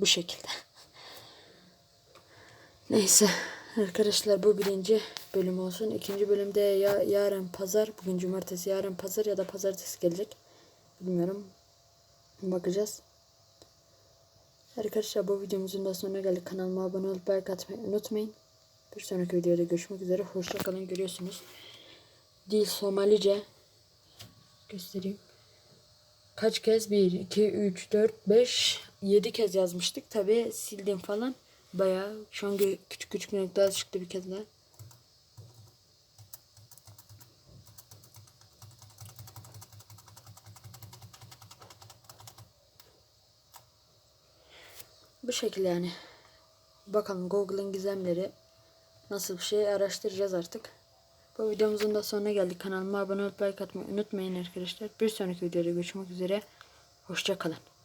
Bu şekilde. Neyse arkadaşlar bu birinci bölüm olsun. İkinci bölümde ya yarın pazar, bugün cumartesi, yarın pazar ya da pazartesi gelecek. Bilmiyorum. Bakacağız. Arkadaşlar bu videomuzun da sonuna geldik. Kanalıma abone olup like atmayı unutmayın. Bir sonraki videoda görüşmek üzere. Hoşça kalın. Görüyorsunuz. Dil Somalice. Göstereyim. Kaç kez? 1, 2, 3, 4, 5, 7 kez yazmıştık. Tabi sildim falan. Bayağı şu an küçük küçük noktalar çıktı bir kez daha. Bu şekilde yani. Bakalım Google'ın gizemleri nasıl bir şey araştıracağız artık. Bu videomuzun da sonuna geldik. Kanalıma abone olup like atmayı unutmayın arkadaşlar. Bir sonraki videoda görüşmek üzere. Hoşça kalın.